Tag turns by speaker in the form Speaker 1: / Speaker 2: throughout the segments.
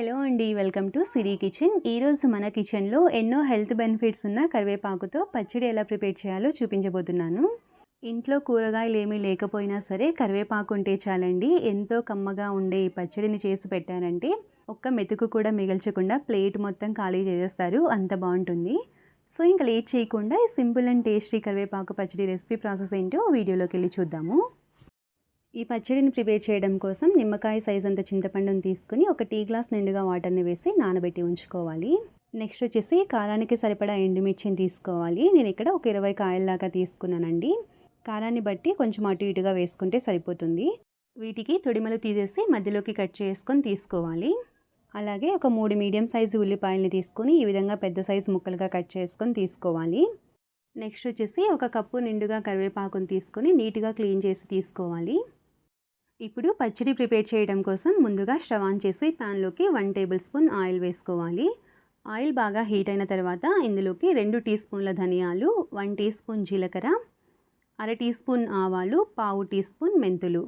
Speaker 1: Hello అండి welcome to Siri kitchen. ఈరోజు మన కిచెన్లో ఎన్నో హెల్త్ బెనిఫిట్స్ ఉన్న కరివేపాకుతో పచ్చడి ఎలా ప్రిపేర్ చేయాలో చూపించబోతున్నాను. ఇంట్లో కూరగాయలు ఏమీ లేకపోయినా సరే కరివేపాకు ఉంటే చాలండి ఎంతో కమ్మగా ఉండే ఈ పచ్చడిని చేసి పెట్టారంటే ఒక్క మెతుకు కూడా మిగల్చకుండా ప్లేట్ మొత్తం ఖాళీ చేసేస్తారు అంత బాగుంటుంది. సో ఇంకా లేట్ చేయకుండా ఈ సింపుల్ అండ్ టేస్టీ కరివేపాకు పచ్చడి రెసిపీ ప్రాసెస్ ఏంటో వీడియోలోకి వెళ్ళి చూద్దాము. ఈ పచ్చడిని ప్రిపేర్ చేయడం కోసం నిమ్మకాయ సైజ్ అంత చింతపండుని తీసుకుని ఒక టీ గ్లాస్ నిండుగా వాటర్ని వేసి నానబెట్టి ఉంచుకోవాలి. నెక్స్ట్ వచ్చేసి కారానికి సరిపడా ఎండుమిర్చిని తీసుకోవాలి. నేను ఇక్కడ ఒక ఇరవై కాయల్లాగా తీసుకున్నానండి. కారాన్ని బట్టి కొంచెం అటు ఇటుగా వేసుకుంటే సరిపోతుంది. వీటికి తొడిమలు తీసేసి మధ్యలోకి కట్ చేసుకొని తీసుకోవాలి. అలాగే ఒక మూడు మీడియం సైజు ఉల్లిపాయలని తీసుకొని ఈ విధంగా పెద్ద సైజు ముక్కలుగా కట్ చేసుకొని తీసుకోవాలి. నెక్స్ట్ వచ్చేసి ఒక కప్పు నిండుగా కరివేపాకుని తీసుకొని నీట్గా క్లీన్ చేసి తీసుకోవాలి. ఇప్పుడు పచ్చడి ప్రిపేర్ చేయడం కోసం ముందుగా స్టవ్ ఆన్ చేసి ప్యాన్లోకి వన్ టేబుల్ స్పూన్ ఆయిల్ వేసుకోవాలి. ఆయిల్ బాగా హీట్ అయిన తర్వాత ఇందులోకి రెండు టీ స్పూన్ల ధనియాలు వన్ టీ స్పూన్ జీలకర్ర అర టీ స్పూన్ ఆవాలు పావు టీ స్పూన్ మెంతులు.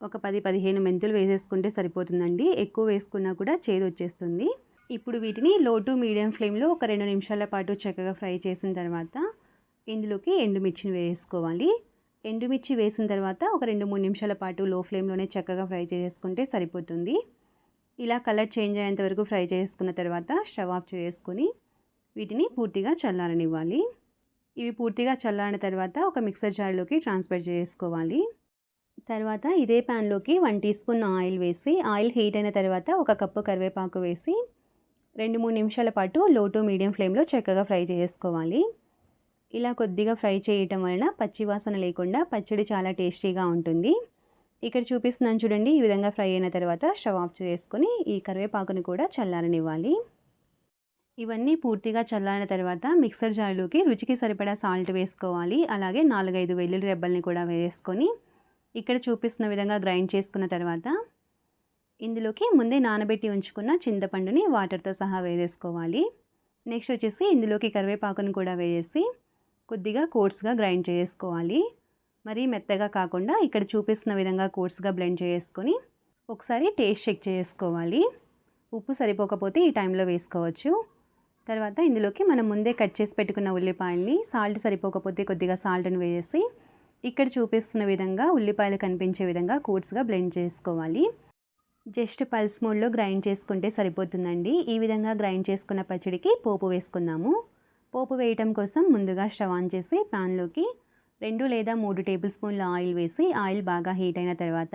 Speaker 1: ఒక పది పదిహేను మెంతులు వేసేసుకుంటే సరిపోతుందండి. ఎక్కువ వేసుకున్నా కూడా చేదు వచ్చేస్తుంది. ఇప్పుడు వీటిని లో టు మీడియం ఫ్లేమ్లో ఒక రెండు నిమిషాల పాటు చక్కగా ఫ్రై చేసిన తర్వాత ఇందులోకి ఎండుమిర్చిని వేసుకోవాలి. ఎండుమిర్చి వేసిన తర్వాత ఒక రెండు మూడు నిమిషాల పాటు లో ఫ్లేమ్లోనే చక్కగా ఫ్రై చేసుకుంటే సరిపోతుంది. ఇలా కలర్ చేంజ్ అయ్యేంత వరకు ఫ్రై చేసుకున్న తర్వాత స్టవ్ ఆఫ్ చేసుకొని వీటిని పూర్తిగా చల్లారనివ్వాలి. ఇవి పూర్తిగా చల్లారిన తర్వాత ఒక మిక్సర్ జార్లోకి ట్రాన్స్ఫర్ చేసుకోవాలి. తర్వాత ఇదే ప్యాన్లోకి వన్ టీ స్పూన్ ఆయిల్ వేసి ఆయిల్ హీట్ అయిన తర్వాత ఒక కప్పు కరివేపాకు వేసి రెండు మూడు నిమిషాల పాటు లో టు మీడియం ఫ్లేమ్లో చక్కగా ఫ్రై చేసుకోవాలి. ఇలా కొద్దిగా ఫ్రై చేయటం వలన పచ్చివాసన లేకుండా పచ్చడి చాలా టేస్టీగా ఉంటుంది. ఇక్కడ చూపిస్తున్నాను చూడండి ఈ విధంగా ఫ్రై అయిన తర్వాత స్టవ్ ఆఫ్ చేసుకొని ఈ కరివేపాకుని కూడా చల్లారనివ్వాలి. ఇవన్నీ పూర్తిగా చల్లారిన తర్వాత మిక్సర్ జార్లోకి రుచికి సరిపడా సాల్ట్ వేసుకోవాలి. అలాగే నాలుగైదు వెల్లుల్లి రెబ్బల్ని కూడా వేసుకొని ఇక్కడ చూపిస్తున్న విధంగా గ్రైండ్ చేసుకున్న తర్వాత ఇందులోకి ముందే నానబెట్టి ఉంచుకున్న చింతపండుని వాటర్తో సహా వేసేసుకోవాలి. నెక్స్ట్ వచ్చేసి ఇందులోకి కరివేపాకును కూడా వేసేసి కొద్దిగా కోర్స్గా గ్రైండ్ చేసుకోవాలి మరీ మెత్తగా కాకుండా ఇక్కడ చూపిస్తున్న విధంగా కోర్స్గా బ్లెండ్ చేసుకొని ఒకసారి టేస్ట్ చెక్ చేసుకోవాలి ఉప్పు సరిపోకపోతే ఈ టైంలో వేసుకోవచ్చు. తర్వాత ఇందులోకి మనం ముందే కట్ చేసి పెట్టుకున్న ఉల్లిపాయల్ని సాల్ట్ సరిపోకపోతే కొద్దిగా సాల్ట్ని వేసి ఇక్కడ చూపిస్తున్న విధంగా ఉల్లిపాయలు కనిపించే విధంగా కోర్స్గా బ్లెండ్ చేసుకోవాలి. జస్ట్ పల్స్ మోడ్లో గ్రైండ్ చేసుకుంటే సరిపోతుందండి. ఈ విధంగా గ్రైండ్ చేసుకున్న పచ్చడికి పోపు వేసుకుందాము. పోపు వేయటం కోసం ముందుగా స్టవ్ ఆన్ చేసి ప్యాన్లోకి రెండు లేదా మూడు టేబుల్ స్పూన్ల ఆయిల్ వేసి ఆయిల్ బాగా హీట్ అయిన తర్వాత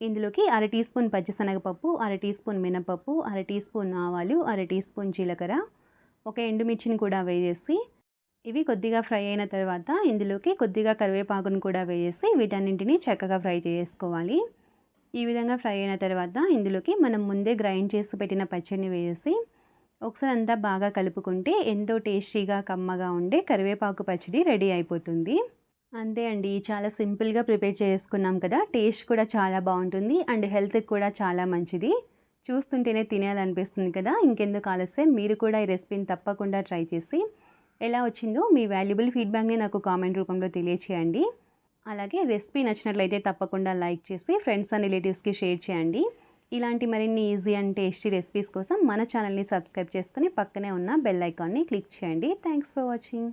Speaker 1: ఇందులోకి అర టీ స్పూన్ పచ్చిశనగపప్పు అర టీ స్పూన్ మినపప్పు అర టీ స్పూన్ ఆవాలు అర టీ స్పూన్ జీలకర్ర ఒక ఎండుమిర్చిని కూడా వేసేసి ఇవి కొద్దిగా ఫ్రై అయిన తర్వాత ఇందులోకి కొద్దిగా కరివేపాకును కూడా వేసేసి వీటన్నింటినీ చక్కగా ఫ్రై చేసుకోవాలి. ఈ విధంగా ఫ్రై అయిన తర్వాత ఇందులోకి మనం ముందే గ్రైండ్ చేసి పెట్టిన పచ్చడిని వేసి ఒకసారి అంతా బాగా కలుపుకుంటే ఎంతో టేస్టీగా కమ్మగా ఉండే కరివేపాకు పచ్చడి రెడీ అయిపోతుంది. అంతే అండి చాలా సింపుల్గా ప్రిపేర్ చేసుకున్నాం కదా టేస్ట్ కూడా చాలా బాగుంటుంది అండ్ హెల్త్కి కూడా చాలా మంచిది. చూస్తుంటేనే తినేయాలనిపిస్తుంది కదా ఇంకెందుకు ఆలస్యం మీరు కూడా ఈ రెసిపీని తప్పకుండా ట్రై చేసి ఎలా వచ్చిందో మీ వాల్యుబుల్ ఫీడ్బ్యాక్ని నాకు కామెంట్ రూపంలో తెలియచేయండి. అలాగే రెసిపీ నచ్చినట్లయితే తప్పకుండా లైక్ చేసి ఫ్రెండ్స్ అండ్ రిలేటివ్స్కి షేర్ చేయండి. ఇలాంటి మరిన్ని ఈజీ అండ్ టేస్టీ రెసిపీస్ కోసం మన ఛానల్ని సబ్స్క్రైబ్ చేసుకుని పక్కనే ఉన్న బెల్ ఐకాన్ని క్లిక్ చేయండి. Thanks for watching